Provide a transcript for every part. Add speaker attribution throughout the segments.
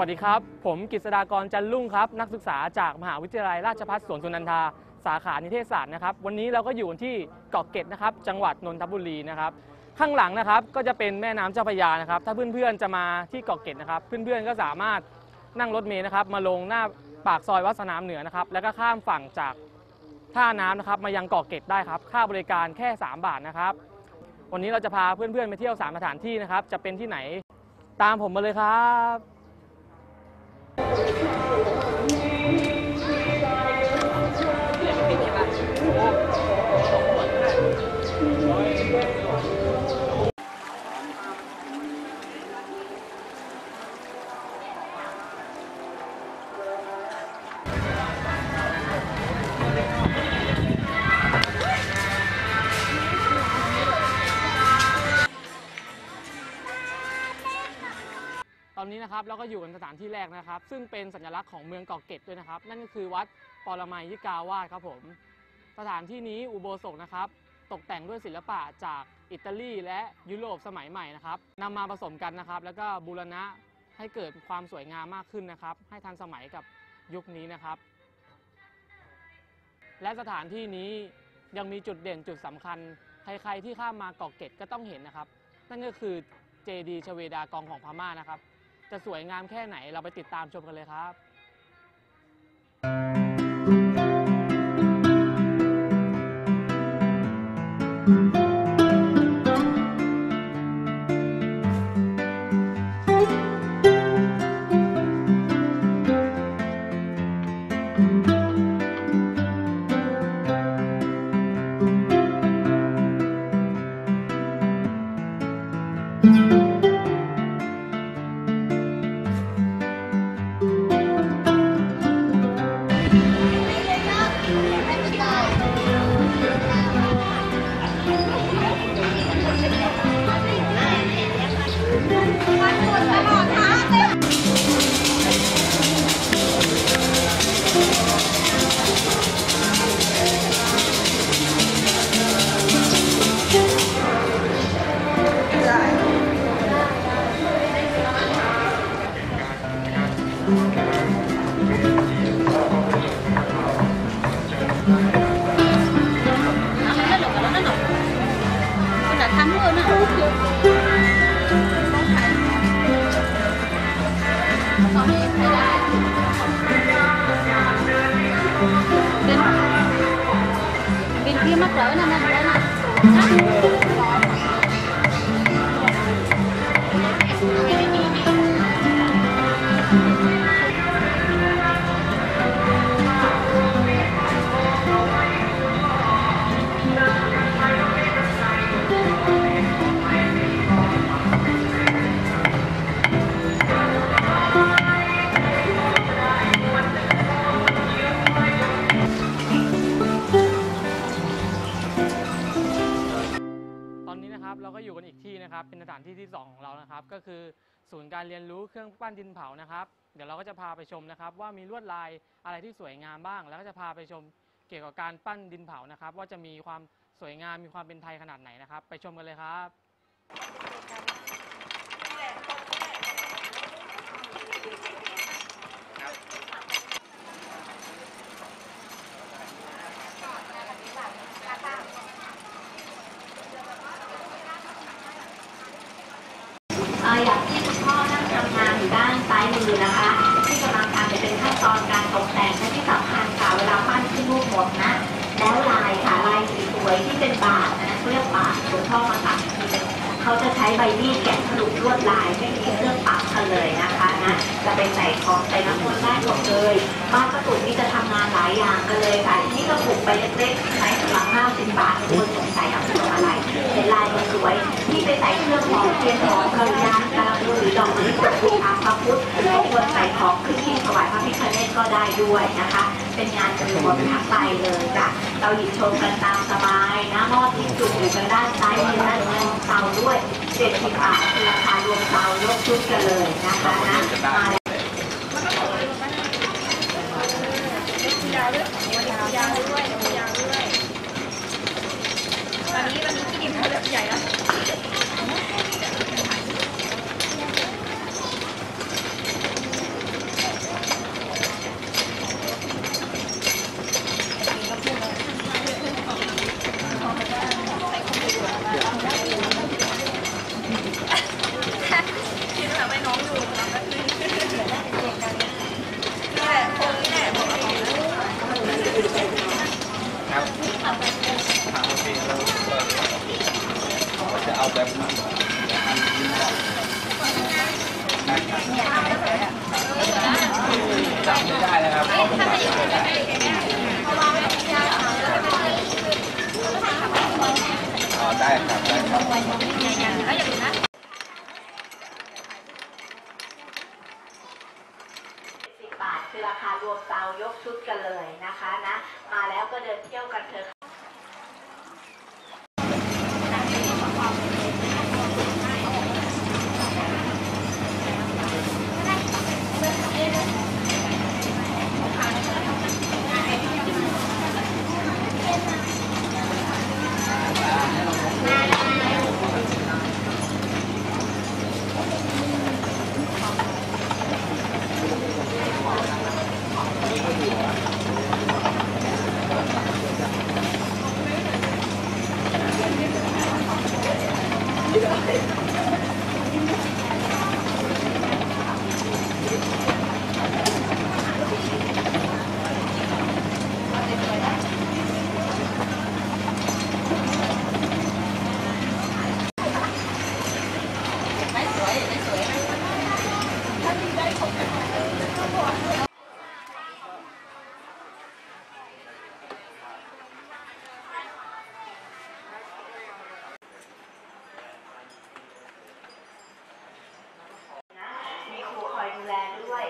Speaker 1: วัสดีครับ ผมกฤษฎากรจันลุ่งครับ นักศึกษาจากมหาวิทยาลัยราชภัฏสวนสุนันทา สาขานิเทศศาสตร์นะครับ วันนี้เราก็อยู่ที่เกาะเกร็ดนะครับ จังหวัดนนทบุรีนะครับ ข้างหลังนะครับก็จะเป็นแม่น้ำเจ้าพระยานะครับ ถ้าเพื่อนๆจะมาที่เกาะเกร็ดนะครับ เพื่อนๆก็สามารถนั่งรถเมล์นะครับ มาลงหน้าปากซอยวัดสนามเหนือนะครับ แล้วก็ข้ามฝั่งจากท่าน้ำนะครับมายังเกาะเกร็ดได้ครับ ค่าบริการแค่ 3 บาทนะครับ วันนี้เราจะพาเพื่อนๆไปเที่ยวสามสถานที่นะครับ จะเป็นที่ไหน ตามผมมาเลยครับ ตอนนี้นะครับเราก็อยู่กันสถานที่แรกนะครับ ซึ่งเป็นสัญลักษณ์ของเมืองเกาะเกร็ดด้วยนะครับ นั่นก็คือวัดปรมัยยิกาวาสครับผม สถานที่นี้อุโบสถนะครับ ตกแต่งด้วยศิลปะจากอิตาลีและยุโรปสมัยใหม่นะครับนำมาผสมกันนะครับ แล้วก็บูรณะให้เกิดความสวยงามมากขึ้นนะครับ ให้ทันสมัยกับยุคนี้นะครับ และสถานที่นี้ยังมีจุดเด่นจุดสำคัญ ใครๆที่ข้ามมาเกาะเกร็ดก็ต้องเห็นนะครับ นั่นก็คือเจดีชเวดากองของพม่านะครับ จะสวยงามแค่ไหนเราไปติดตามชมกันเลยครับ 妈妈。哎，那那那那。 เราก็อยู่กันอีกที่นะครับ เป็นสถานที่ที่ 2 ของเรานะครับ ก็คือศูนย์การเรียนรู้เครื่องปั้นดินเผานะครับ เดี๋ยวเราก็จะพาไปชมนะครับ ว่ามีลวดลายอะไรที่สวยงามบ้าง แล้วก็จะพาไปชมเกี่ยวกับการปั้นดินเผานะครับ ว่าจะมีความสวยงามมีความเป็นไทยขนาดไหนนะครับ ไปชมกันเลยครับ
Speaker 2: เอ่ออย่างที่คุณพ่อนั่งทำงานอยู่ด้านซ้ายมือนะคะ ที่กำลังทำจะเป็นขั้นตอนการตกแต่งและที่สำคัญค่ะเวลาปั้นขึ้นรูปหมดนะ แล้วลายค่ะลายสวยๆที่เป็นบาทนะเขาเรียกบาทคุณพ่อมาตัดคือเป็นเขาจะ ใช้ใบมีดแกะสรุปลวดลายไม่มีเครื่องปักกันเลยนะคะนะจะไปใส่ของใส่น้ำมันได้หมดเลยบ้านประตูนี่จะทำงานหลายอย่างกันเลยค่ะที่นี่ก็ปลูกไปเล็กๆใช้สำหรับห้าสิบบาทคนสงสัยเอาไปทำอะไรเห็นลายสวยที่ไปใส่เครื่องหอมเทียนหอมกระยานกระดูหรือดอกไม้ประดับอาพระพุทธควรใส่ของขึ้นที่ถวายพระพิฆเนศก็ได้ด้วยนะคะ เป็นงานจำนวนทั้งไปเลยจ้ะเราหยิบชมกันตามสบายนะหม้อที่จุกอยู่กันด้านซ้ายมือด้านนั้นเตาด้วย เจ็ดสิบบาทคือราคารวมเตายกชุดกันเลยนะคะนะมาแล้ว
Speaker 3: อ แบบจำไม่ได้แล้วครับอ๋อได้ครับ ได้ครับ
Speaker 2: สิบบาทคือราคารวมเตายกชุดกันเลยนะคะนะ มาแล้วก็เดินเที่ยวกันเถอะ มีครูคอยดูแลด้วย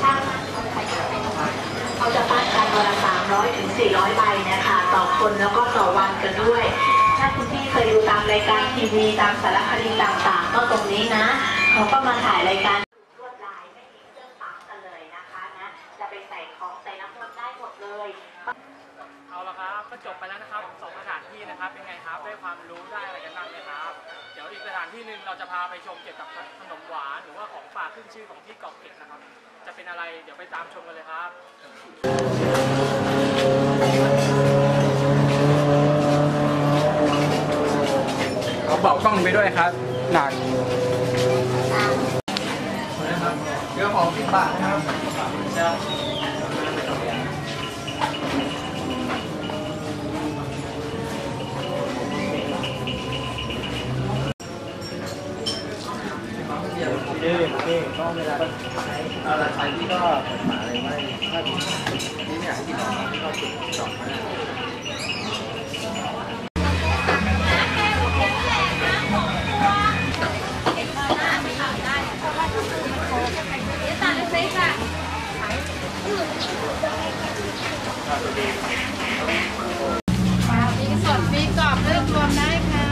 Speaker 2: ช่างเขาจะปั้นกันวันละสามร้อย ถึงสี่ร้อยใบนะคะ ต่อคนแล้วก็ต่อวันกันด้วย ถ้าคุณพี่เคยดูตามรายการทีวีตามสารคดีต่างๆ ก็ตรงนี้นะ เขาก็มาถ่ายรายการลวดลายไม่มีเครื่องปั๊มกันเลยนะคะนะจะไปใส่ของใส่น้ำมันได้หมดเลย
Speaker 1: เอาละครับก็จบไปแล้วนะครับสองสถานที่นะครับเป็นไงครับได้ความรู้ได้อะไรกันบ้างไหมครับ เดี๋ยวอีกสถานที่หนึ่งเราจะพาไปชมเกี่ยวกับขนมหวานหรือว่าของฝากขึ้นชื่อของที่เกาะเกร็ดนะครับ จะเป็นอะไรเดี๋ยวไปตามชมกันเลยครับ
Speaker 3: บอกกล้องไปด้วยครับ หนักเรื่องของที่บาทนะครับเอะไรใครที่ก็กฎหมาอะไรไม่ถ้าที่เนี่ยที่เราที่เราจุดจอดนะ
Speaker 4: มีสดมีกรอบเลือกรวมได้ค่ะ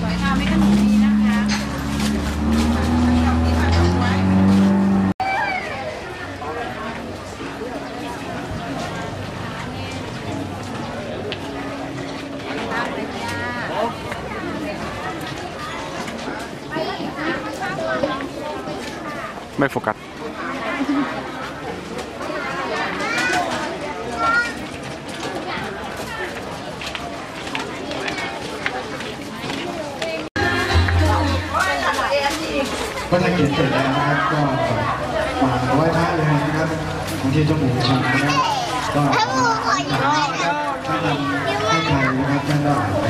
Speaker 4: สวยงามไม่ขนมดีนะคะตามเลยจ้า
Speaker 3: ไม่โฟกัส
Speaker 5: ก็ถ้าเขียนเสร็จแล้วนะครับ ก็มาไหว้พระเลยนะครับบางทีเจ้าหมูชันนะครับก็ถามนะครับถ้าทำให้ใครนะครับท่านก็อ่านไป